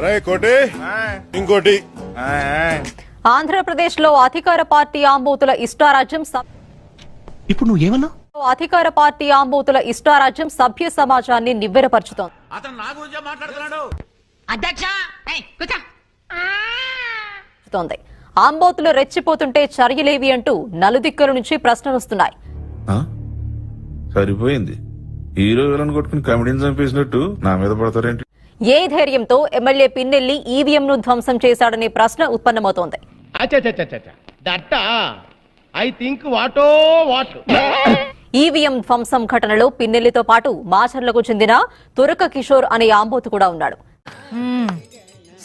రే కోటి. ఇంకోటి. ఆంధ్రప్రదేశ్లో అధికార పార్టీ ఆంబోతుల ఇష్టారాజ్యం ఇప్పుడు నువ్వు ఏమన్నా అధికార పార్టీ ఆంబోతుల ఇష్టారాజ్యం సభ్య సమాజాన్ని నివ్వెరపరుచుతోంది. అతను నా గురించే మాట్లాడుతున్నాడు. అధ్యక్ష. ఆంబోతులు రెచ్చిపోతుంటే చర్యలేవి అంటూ నలుదిక్కుల నుంచి ప్రశ్నలు వస్తున్నాయి. ఆ? సరిపోయింది. హీరో విలన్ కొట్టుకుని కమెడీని చంపేసినట్టు నా మీద పడతారేంటి? ఏ ధైర్యంతో ఎమ్మెల్యే పిన్నెల్లి ఈవీఎం ను ధ్వంసం చేశాడనే ప్రశ్న ఉత్పన్నమవుతోంది. That I think what what. EVM ధ్వంసం ఘటనలో పిన్నెల్లితో పాటు మాచర్లకు చెందిన తురక కిషోర్ అనే ఆంబోతు కూడా ఉన్నాడు.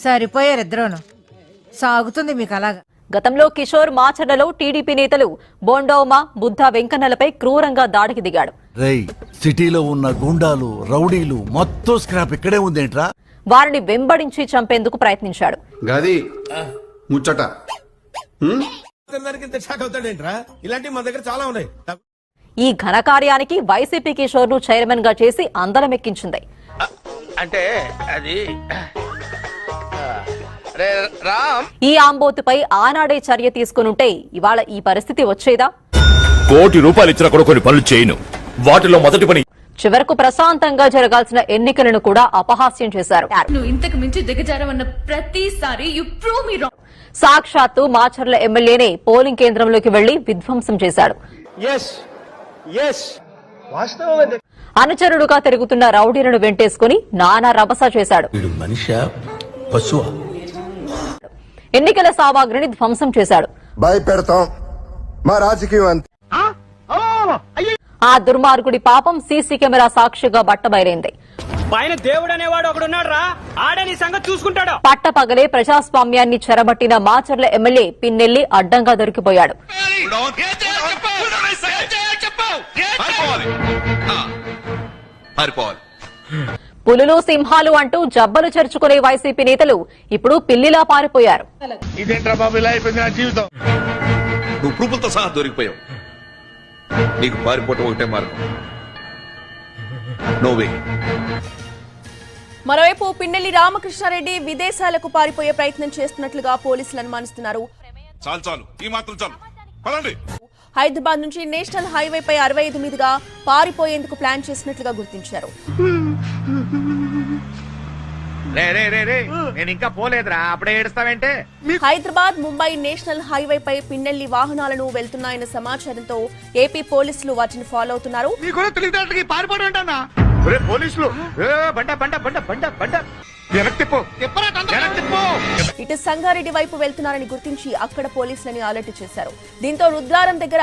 సరిపోయారు ఇద్దరును. సాగుతుంది మీకు అలాగా. గతంలో కిషోర్ మాచర్లలో టీడీపీ నేతలు బోండోమా బుద్ధ వెంకన్నలపై క్రూరంగా దాడికి దిగాడు. రేయ్ సిటీలో ఉన్న గుండాలు రౌడీలు మొత్తం స్క్రాప్ ఇక్కడే ఉందేంట్రా? వారిని వెంబడించి చంపేందుకు ప్రయత్నించాడు. గది ముచ్చట. దగ్గర చాలా ఉన్నాయి. ఈ ఘనకార్యానికి వైసీపీ కిషోర్ను చైర్మన్గా చేసి అందలమెక్కించింది అంటే అది ఈ ఆంబోతుపై ఆనాడే చర్య తీసుకునుంటే ఇవాళ ఈ పరిస్థితి వచ్చేదా? కోటి రూపాయలు ఇచ్చిన కూడా కొన్ని పనులు చేయను. వాటిలో మొదటి పని చివరకు ప్రశాంతంగా జరగాల్సిన ఎన్నికలను కూడా అపహాస్యం చేశారు. నువ్వు ఇంతకు మించి దిగజారవన్న ప్రతిసారి యు ప్రూవ్ మీ రాంగ్ సాక్షాత్తు మాచర్ల ఎమ్మెల్యేనే పోలింగ్ కేంద్రంలోకి వెళ్ళి విధ్వంసం చేశాడు. అనుచరుడుగా తిరుగుతున్న రౌడీలను వెంటేసుకుని నానా రభస చేశాడు. వీడు మనిష? పశువా ఎన్నికల సామాగ్రిని ధ్వంసం చేశాడు. భయపెడతాం. మా రాజకీయం అంతే. ఆ? దుర్మార్గుడి పాపం సీసీ కెమెరా సాక్షిగా బట్టబయలైంది. పైన దేవుడు అనేవాడు రా సంగతి చూసుకుంటాడు. పట్టపగలే ప్రజాస్వామ్యాన్ని చెరబట్టిన మాచర్ల ఎమ్మెల్యే పిన్నెల్లి అడ్డంగా దొరికిపోయాడు. పారిపోవాలి. పులులు సింహాలు అంటూ జబ్బలు చేర్చుకునే వైసీపీ నేతలు ఇప్పుడు పిల్లిలా పారిపోయారు. ఇదేంట్రా బాబు ఇలా అయిపోయింది నా జీవితం? నువ్వు ప్రూపులతో సహా దొరికిపోయావు. నీకు పారిపోవటం ఒకటే మార్గం. నోవే మరోవైపు పిన్నెల్లి రామకృష్ణారెడ్డి విదేశాలకు పారిపోయే ప్రయత్నం చేస్తున్నట్లుగా పోలీసులు అనుమానిస్తున్నారు. చాలు చాలు. ఈ మాత్రం చాలు. పదండి. హైదరాబాద్ నుంచి నేషనల్ హైవేపై అరవై ఐదు మీదుగా పారిపోయేందుకు ప్లాన్ చేసినట్లుగా గుర్తించారు. రే రే రే రే నేను ఇంకా పోలేదురా అప్పుడే ఏడుస్తావేంటే? హైదరాబాద్ ముంబై నేషనల్ హైవేపై పిన్నెల్లి వాహనాలను వెళ్తున్నాయన్న సమాచారంతో ఏపీ పోలీసులు వాటిని ఫాలో అవుతున్నారు. పోలీసులు. ఏ, బండ బండ బండ బండ బండ. ఇటు సంగారెడ్డి వైపు వెళ్తున్నారని గుర్తించి అక్కడ పోలీసులని అలర్ట్ చేశారు. దీంతో రుద్రారం దగ్గర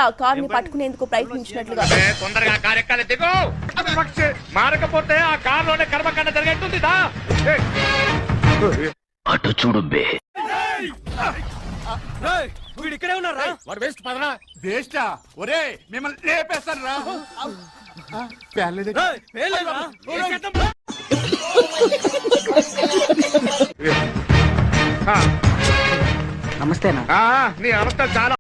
పట్టుకునేందుకు ప్రయత్నించినట్లుగా తొందరగా కార్యక్రమాలు దిగు. అది పక్షి. మారకపోతే ఆ కారులోనే కర్మకాండ జరిగేట్టుంది దా. ఏ. అటు చూడు బే. వీడు ఇక్కడే ఉన్నారా వాడు వేస్ట్ పదరా? వేస్టా ఒరే మిమ్మల్ని లేపేస్తాను రా. ఆ. ఆ, నీ అవస్థ చాలా